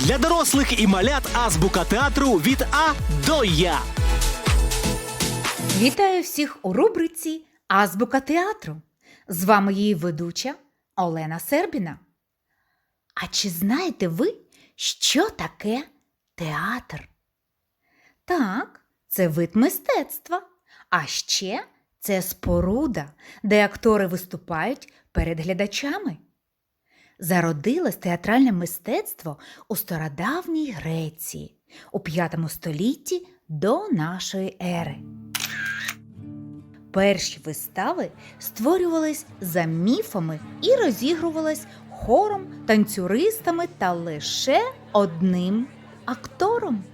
Для дорослих і малят азбука театру від А до Я. Вітаю всіх у рубриці Азбука театру. З вами її ведуча Олена Сербіна. А чи знаєте ви, що таке театр? Так, це вид мистецтва. А ще це споруда, де актори виступають перед глядачами. Зародилось театральне мистецтво у стародавній Греції у 5 столітті до нашої ери. Перші вистави створювались за міфами і розігрувались хором, танцюристами та лише одним актором.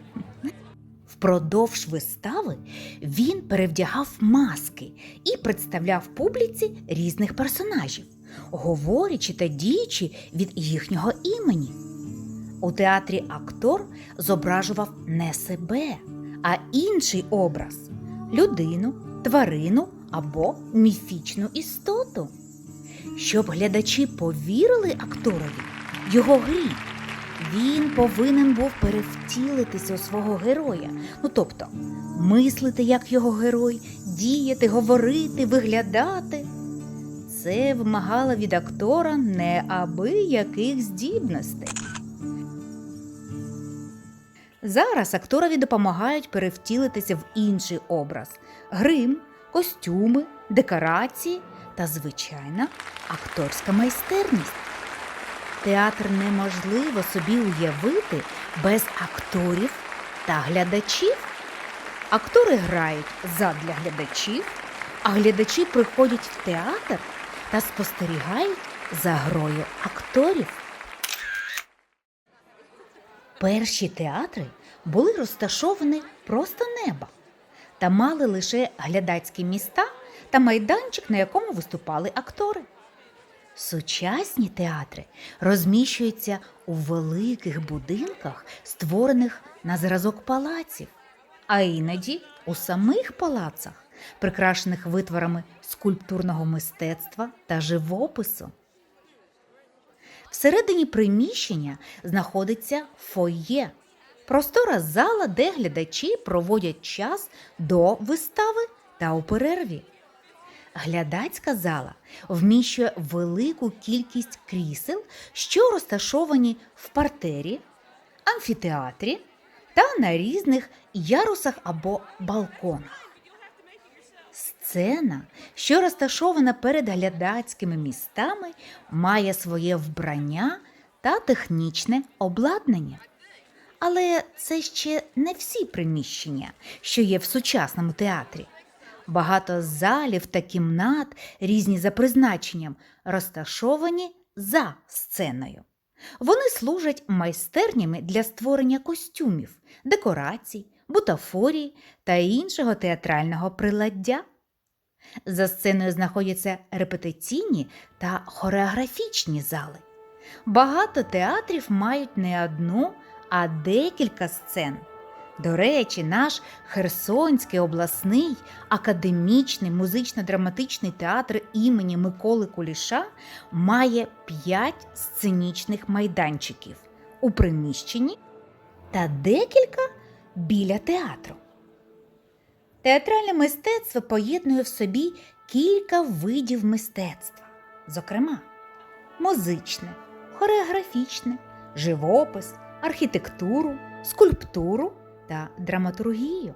Впродовж вистави він перевдягав маски і представляв публіці різних персонажів, говорячи та діючи від їхнього імені. У театрі актор зображував не себе, а інший образ людину, тварину або міфічну істоту. Щоб глядачі повірили акторові, його грі, він повинен був перевтілитися у свого героя. Ну тобто, мислити як його герой, діяти, говорити, виглядати. Це вимагало від актора неабияких здібностей. Зараз акторові допомагають перевтілитися в інший образ: грим, костюми, декорації та звичайна акторська майстерність. Театр неможливо собі уявити без акторів та глядачів. Актори грають задля глядачів, а глядачі приходять в театр та спостерігають за грою акторів. Перші театри були розташовані просто неба та мали лише глядацькі міста та майданчик, на якому виступали актори. Сучасні театри розміщуються у великих будинках, створених на зразок палаців, а іноді у самих палацах, прикрашених витворами скульптурного мистецтва та живопису. Всередині приміщення знаходиться фоє, простора зала, де глядачі проводять час до вистави та у перерві. Глядацька зала вміщує велику кількість крісел, що розташовані в партері, амфітеатрі та на різних ярусах або балконах. Сцена, що розташована перед глядацькими містами, має своє вбрання та технічне обладнання. Але це ще не всі приміщення, що є в сучасному театрі. Багато залів та кімнат, різні за призначенням, розташовані за сценою. Вони служать майстернями для створення костюмів, декорацій, бутафорій та іншого театрального приладдя. За сценою знаходяться репетиційні та хореографічні зали. Багато театрів мають не одну, а декілька сцен. До речі, наш Херсонський обласний академічний музично-драматичний театр імені Миколи Куліша має п'ять сценічних майданчиків у приміщенні та декілька біля театру. Театральне мистецтво поєднує в собі кілька видів мистецтва, зокрема, музичне, хореографічне, живопис, архітектуру, скульптуру та драматургію.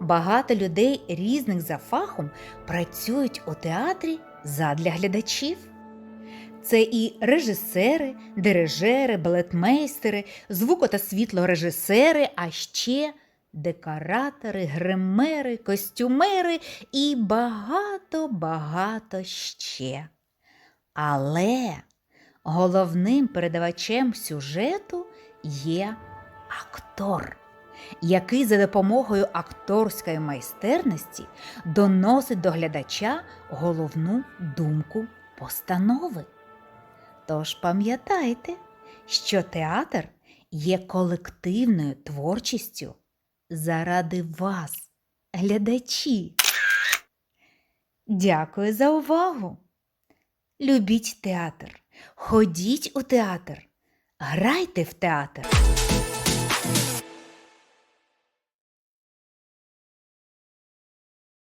Багато людей різних за фахом працюють у театрі задля глядачів. Це і режисери, дирижери, балетмейстери, звуко- та світлорежисери, а ще декоратори, гримери, костюмери і багато-багато ще. Але головним передавачем сюжету є актор, який за допомогою акторської майстерності доносить до глядача головну думку постанови. Тож пам'ятайте, що театр є колективною творчістю заради вас, глядачі. Дякую за увагу! Любіть театр, ходіть у театр, Грайте в театр.